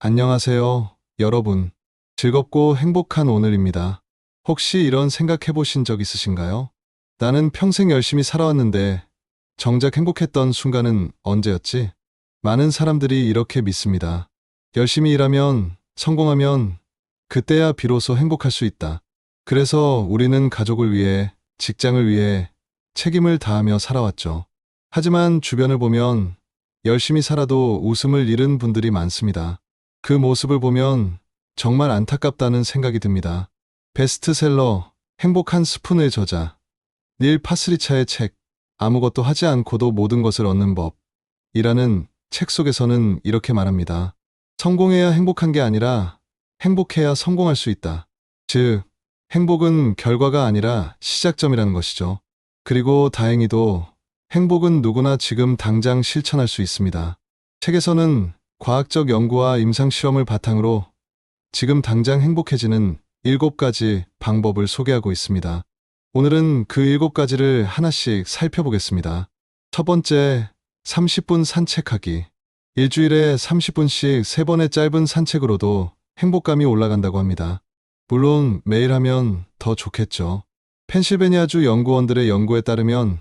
안녕하세요, 여러분. 즐겁고 행복한 오늘입니다. 혹시 이런 생각해 보신 적 있으신가요? 나는 평생 열심히 살아왔는데 정작 행복했던 순간은 언제였지? 많은 사람들이 이렇게 믿습니다. 열심히 일하면, 성공하면, 그때야 비로소 행복할 수 있다. 그래서 우리는 가족을 위해, 직장을 위해 책임을 다하며 살아왔죠. 하지만 주변을 보면 열심히 살아도 웃음을 잃은 분들이 많습니다. 그 모습을 보면 정말 안타깝다는 생각이 듭니다. 베스트셀러 행복한 스푼의 저자 닐 파스리차의 책 아무것도 하지 않고도 모든 것을 얻는 법이라는 책 속에서는 이렇게 말합니다. 성공해야 행복한 게 아니라 행복해야 성공할 수 있다. 즉, 행복은 결과가 아니라 시작점이라는 것이죠. 그리고 다행히도 행복은 누구나 지금 당장 실천할 수 있습니다. 책에서는 과학적 연구와 임상실험을 바탕으로 지금 당장 행복해지는 일곱 가지 방법을 소개하고 있습니다. 오늘은 그 일곱 가지를 하나씩 살펴보겠습니다. 첫 번째, 30분 산책하기. 일주일에 30분씩 세번의 짧은 산책으로도 행복감이 올라간다고 합니다. 물론 매일 하면 더 좋겠죠. 펜실베니아주 연구원들의 연구에 따르면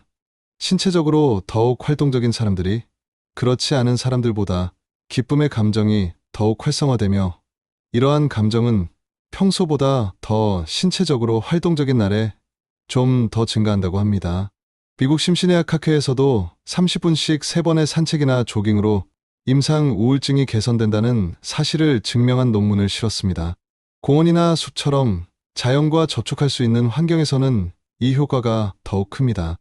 신체적으로 더욱 활동적인 사람들이 그렇지 않은 사람들보다 기쁨의 감정이 더욱 활성화되며 이러한 감정은 평소보다 더 신체적으로 활동적인 날에 좀 더 증가한다고 합니다. 미국 심신의학 학회에서도 30분씩 3번의 산책이나 조깅으로 임상 우울증이 개선된다는 사실을 증명한 논문을 실었습니다. 공원이나 숲처럼 자연과 접촉할 수 있는 환경에서는 이 효과가 더욱 큽니다.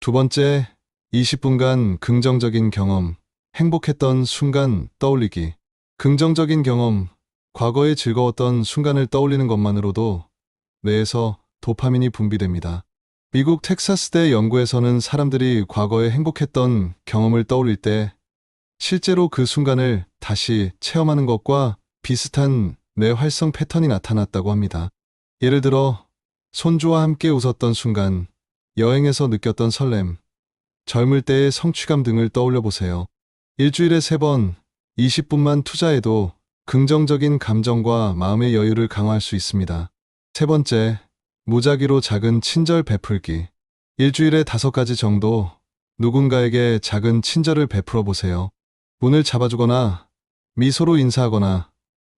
두 번째, 20분간 긍정적인 경험, 행복했던 순간 떠올리기. 긍정적인 경험, 과거에 즐거웠던 순간을 떠올리는 것만으로도 뇌에서 도파민이 분비됩니다. 미국 텍사스대 연구에서는 사람들이 과거에 행복했던 경험을 떠올릴 때 실제로 그 순간을 다시 체험하는 것과 비슷한 뇌 활성 패턴이 나타났다고 합니다. 예를 들어, 손주와 함께 웃었던 순간, 여행에서 느꼈던 설렘, 젊을 때의 성취감 등을 떠올려 보세요. 일주일에 3번, 20분만 투자해도 긍정적인 감정과 마음의 여유를 강화할 수 있습니다. 세 번째, 무작위로 작은 친절 베풀기. 일주일에 다섯 가지 정도 누군가에게 작은 친절을 베풀어 보세요. 문을 잡아주거나 미소로 인사하거나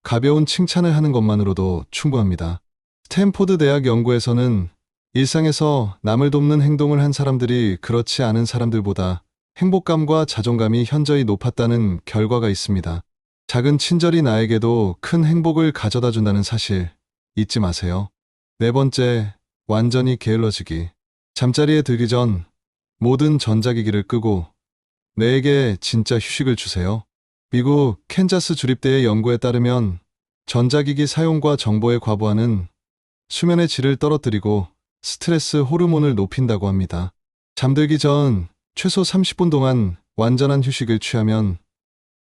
가벼운 칭찬을 하는 것만으로도 충분합니다. 스탠포드 대학 연구에서는 일상에서 남을 돕는 행동을 한 사람들이 그렇지 않은 사람들보다 행복감과 자존감이 현저히 높았다는 결과가 있습니다. 작은 친절이 나에게도 큰 행복을 가져다 준다는 사실 잊지 마세요. 네 번째, 완전히 게을러지기. 잠자리에 들기 전 모든 전자기기를 끄고 뇌에게 진짜 휴식을 주세요. 미국 캔자스 주립대의 연구에 따르면 전자기기 사용과 정보의 과부하는 수면의 질을 떨어뜨리고 스트레스 호르몬을 높인다고 합니다. 잠들기 전 최소 30분 동안 완전한 휴식을 취하면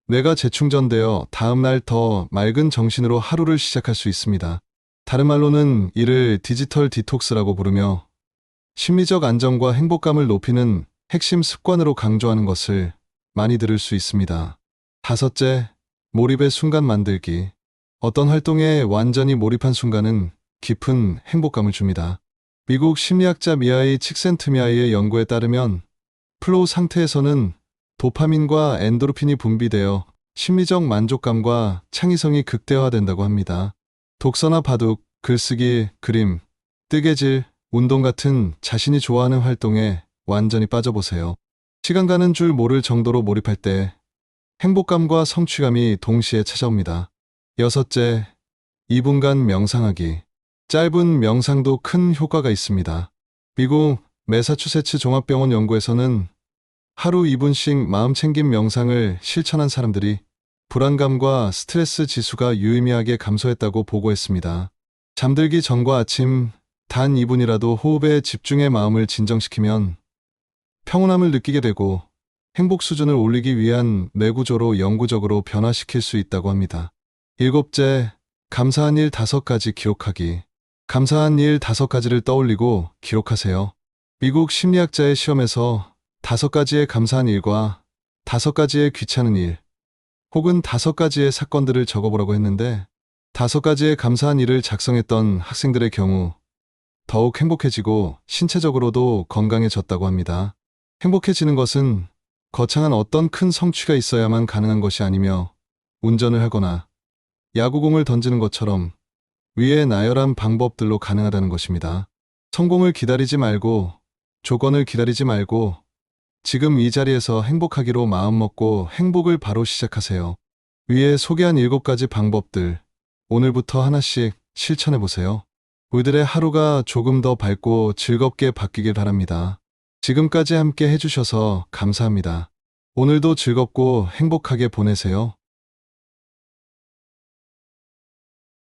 뇌가 재충전되어 다음날 더 맑은 정신으로 하루를 시작할 수 있습니다. 다른 말로는 이를 디지털 디톡스라고 부르며 심리적 안정과 행복감을 높이는 핵심 습관으로 강조하는 것을 많이 들을 수 있습니다. 다섯째, 몰입의 순간 만들기. 어떤 활동에 완전히 몰입한 순간은 깊은 행복감을 줍니다. 미국 심리학자 미아이 칙센트미아이의 연구에 따르면 플로우 상태에서는 도파민과 엔도르핀이 분비되어 심리적 만족감과 창의성이 극대화된다고 합니다. 독서나 바둑, 글쓰기, 그림, 뜨개질, 운동 같은 자신이 좋아하는 활동에 완전히 빠져보세요. 시간 가는 줄 모를 정도로 몰입할 때 행복감과 성취감이 동시에 찾아옵니다. 여섯째, 2분간 명상하기. 짧은 명상도 큰 효과가 있습니다. 미국 매사추세츠 종합병원 연구에서는 하루 2분씩 마음 챙김 명상을 실천한 사람들이 불안감과 스트레스 지수가 유의미하게 감소했다고 보고했습니다. 잠들기 전과 아침 단 2분이라도 호흡에 집중해 마음을 진정시키면 평온함을 느끼게 되고 행복 수준을 올리기 위한 뇌구조로 영구적으로 변화시킬 수 있다고 합니다. 일곱째, 감사한 일 다섯 가지 기록하기. 감사한 일 다섯 가지를 떠올리고 기록하세요. 미국 심리학자의 시험에서 다섯 가지의 감사한 일과 다섯 가지의 귀찮은 일, 혹은 다섯 가지의 사건들을 적어보라고 했는데 다섯 가지의 감사한 일을 작성했던 학생들의 경우 더욱 행복해지고 신체적으로도 건강해졌다고 합니다. 행복해지는 것은 거창한 어떤 큰 성취가 있어야만 가능한 것이 아니며 운전을 하거나 야구공을 던지는 것처럼 위에 나열한 방법들로 가능하다는 것입니다. 성공을 기다리지 말고 조건을 기다리지 말고 지금 이 자리에서 행복하기로 마음먹고 행복을 바로 시작하세요. 위에 소개한 일곱 가지 방법들 오늘부터 하나씩 실천해 보세요. 우리들의 하루가 조금 더 밝고 즐겁게 바뀌길 바랍니다. 지금까지 함께 해주셔서 감사합니다. 오늘도 즐겁고 행복하게 보내세요.